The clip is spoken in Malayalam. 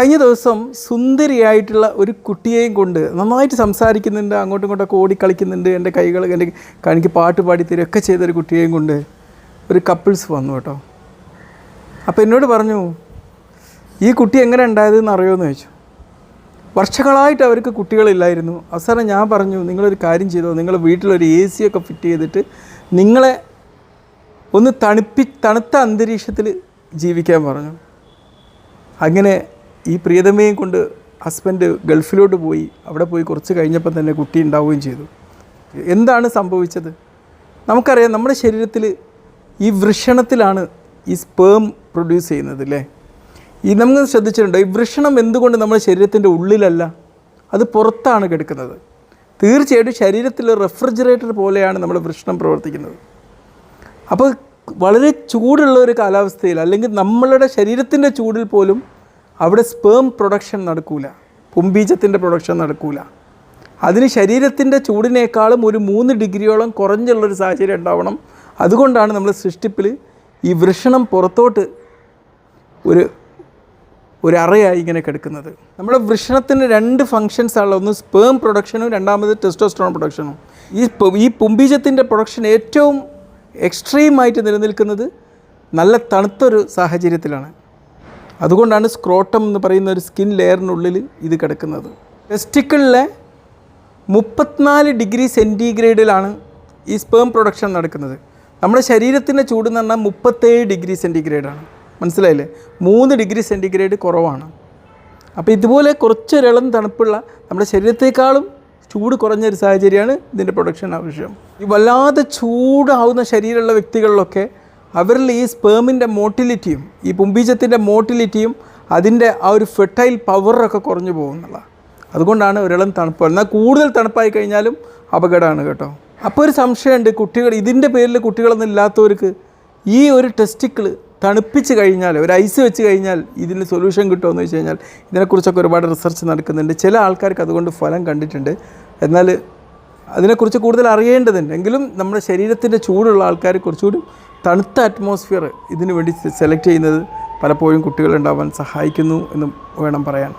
കഴിഞ്ഞ ദിവസം സുന്ദരിയായിട്ടുള്ള ഒരു കുട്ടിയെയും കൊണ്ട് നന്നായിട്ട് സംസാരിക്കുന്നുണ്ട് അങ്ങോട്ടും ഇങ്ങോട്ടൊക്കെ ഓടിക്കളിക്കുന്നുണ്ട് എന്റെ കൈകൾ എന്റെ കണിക്ക് പാട്ട് പാടി തരുമൊക്കെ ചെയ്തൊരു കുട്ടിയെയും കൊണ്ട് ഒരു കപ്പിൾസ് വന്നു കേട്ടോ. അപ്പോൾ എന്നോട് പറഞ്ഞു ഈ കുട്ടി എങ്ങനെ ഉണ്ടായതെന്ന് അറിയുമെന്ന് ചോദിച്ചു. വർഷങ്ങളായിട്ട് അവർക്ക് കുട്ടികളില്ലായിരുന്നു. അവസാനം ഞാൻ പറഞ്ഞു നിങ്ങളൊരു കാര്യം ചെയ്തോ നിങ്ങൾ വീട്ടിലൊരു എ സി ഒക്കെ ഫിറ്റ് ചെയ്തിട്ട് നിങ്ങളെ ഒന്ന് തണുപ്പി തണുത്ത അന്തരീക്ഷത്തിൽ ജീവിക്കാൻ പറഞ്ഞു. അങ്ങനെ ഈ പ്രിയതമയും കൊണ്ട് ഹസ്ബൻഡ് ഗൾഫിലോട്ട് പോയി. അവിടെ പോയി കുറച്ച് കഴിഞ്ഞപ്പോൾ തന്നെ കുട്ടി ഉണ്ടാവുകയും ചെയ്തു. എന്താണ് സംഭവിച്ചത്? നമുക്കറിയാം നമ്മുടെ ശരീരത്തിൽ ഈ വൃഷണത്തിലാണ് ഈ സ്പേം പ്രൊഡ്യൂസ് ചെയ്യുന്നത് അല്ലേ ഈ നമ്മൾ ശ്രദ്ധിച്ചിട്ടുണ്ടോ ഈ വൃഷണം എന്തുകൊണ്ട് നമ്മുടെ ശരീരത്തിന്റെ ഉള്ളിലല്ല? അത് പുറത്താണ് കിടക്കുന്നത്. തീർച്ചയായിട്ടും ശരീരത്തിൽ റെഫ്രിജറേറ്റർ പോലെയാണ് നമ്മുടെ വൃഷണം പ്രവർത്തിക്കുന്നത്. അപ്പോൾ വളരെ ചൂടുള്ള ഒരു കാലാവസ്ഥയിൽ അല്ലെങ്കിൽ നമ്മളുടെ ശരീരത്തിന്റെ ചൂടിൽ പോലും അവിടെ സ്പേം പ്രൊഡക്ഷൻ നടക്കൂല. പുംബീജത്തിന്റെ പ്രൊഡക്ഷൻ നടക്കൂല. അതിന് ശരീരത്തിന്റെ ചൂടിനേക്കാളും ഒരു മൂന്ന് ഡിഗ്രിയോളം കുറഞ്ഞുള്ളൊരു സാഹചര്യം ഉണ്ടാവണം. അതുകൊണ്ടാണ് നമ്മൾ സൃഷ്ടിപ്പിൽ ഈ വൃഷണം പുറത്തോട്ട് ഒരു ഒരു അറയായി ഇങ്ങനെ കിടക്കുന്നത്. നമ്മുടെ വൃഷണത്തിന് രണ്ട് ഫങ്ഷൻസ് ആണല്ലോ ഒന്ന് സ്പേം പ്രൊഡക്ഷനും രണ്ടാമത് ടെസ്റ്റോസ്ട്രോൺ പ്രൊഡക്ഷനും ഈ ഈ പുംബീജത്തിന്റെ പ്രൊഡക്ഷൻ ഏറ്റവും എക്സ്ട്രീമായിട്ട് നിലനിൽക്കുന്നത് നല്ല തണുത്തൊരു സാഹചര്യത്തിലാണ്. അതുകൊണ്ടാണ് സ്ക്രോട്ടം എന്ന് പറയുന്ന ഒരു സ്കിൻ ലെയറിനുള്ളിൽ ഇത് കിടക്കുന്നത്. ടെസ്റ്റിക്കിളിലെ മുപ്പത്തിനാല് ഡിഗ്രി സെന്റിഗ്രേഡിലാണ് ഈ സ്പേം പ്രൊഡക്ഷൻ നടക്കുന്നത്. നമ്മുടെ ശരീരത്തിന്റെ ചൂട് എന്ന് പറഞ്ഞാൽ മുപ്പത്തേഴ് ഡിഗ്രി സെന്റിഗ്രേഡാണ് മനസ്സിലായില്ലേ? മൂന്ന് ഡിഗ്രി സെന്റിഗ്രേഡ് കുറവാണ്. അപ്പോൾ ഇതുപോലെ കുറച്ചൊരിളം തണുപ്പുള്ള നമ്മുടെ ശരീരത്തെക്കാളും ചൂട് കുറഞ്ഞൊരു സാഹചര്യമാണ് ഇതിന്റെ പ്രൊഡക്ഷൻ ആവശ്യം. ഈ വല്ലാതെ ചൂടാവുന്ന ശരീരമുള്ള വ്യക്തികളിലൊക്കെ അവരിൽ ഈ സ്പേമിന്റെ മോട്ടിലിറ്റിയും ഈ പുംബീജത്തിന്റെ മോട്ടിലിറ്റിയും അതിന്റെ ആ ഒരു ഫെർട്ടൈൽ പവറൊക്കെ കുറഞ്ഞു പോകുന്നുള്ള അതുകൊണ്ടാണ് ഒരിളം തണുപ്പ്. എന്നാൽ കൂടുതൽ തണുപ്പായി കഴിഞ്ഞാലും അപകടമാണ് കേട്ടോ. അപ്പോൾ ഒരു സംശയമുണ്ട് കുട്ടികൾ ഇതിന്റെ പേരിൽ കുട്ടികളൊന്നും ഇല്ലാത്തവർക്ക് ഈ ഒരു ടെസ്റ്റിക്കിൾ തണുപ്പിച്ച് കഴിഞ്ഞാൽ ഒരു ഐസ് വെച്ച് കഴിഞ്ഞാൽ ഇതിന് സൊല്യൂഷൻ കിട്ടുമോ എന്ന് വെച്ച് കഴിഞ്ഞാൽ ഇതിനെക്കുറിച്ചൊക്കെ ഒരുപാട് റിസർച്ച് നടക്കുന്നുണ്ട്. ചില ആൾക്കാർക്ക് അതുകൊണ്ട് ഫലം കണ്ടിട്ടുണ്ട്. എന്നാൽ അതിനെക്കുറിച്ച് കൂടുതൽ അറിയേണ്ടതുണ്ട്. എങ്കിലും നമ്മുടെ ശരീരത്തിന്റെ ചൂടുള്ള ആൾക്കാർ കുറച്ചുകൂടി തണുത്ത അറ്റ്മോസ്ഫിയർ ഇതിനു വേണ്ടി സെലക്ട് ചെയ്യുന്നത് പലപ്പോഴും കുട്ടികളുണ്ടാവാൻ സഹായിക്കുന്നു എന്നും വേണം പറയാൻ.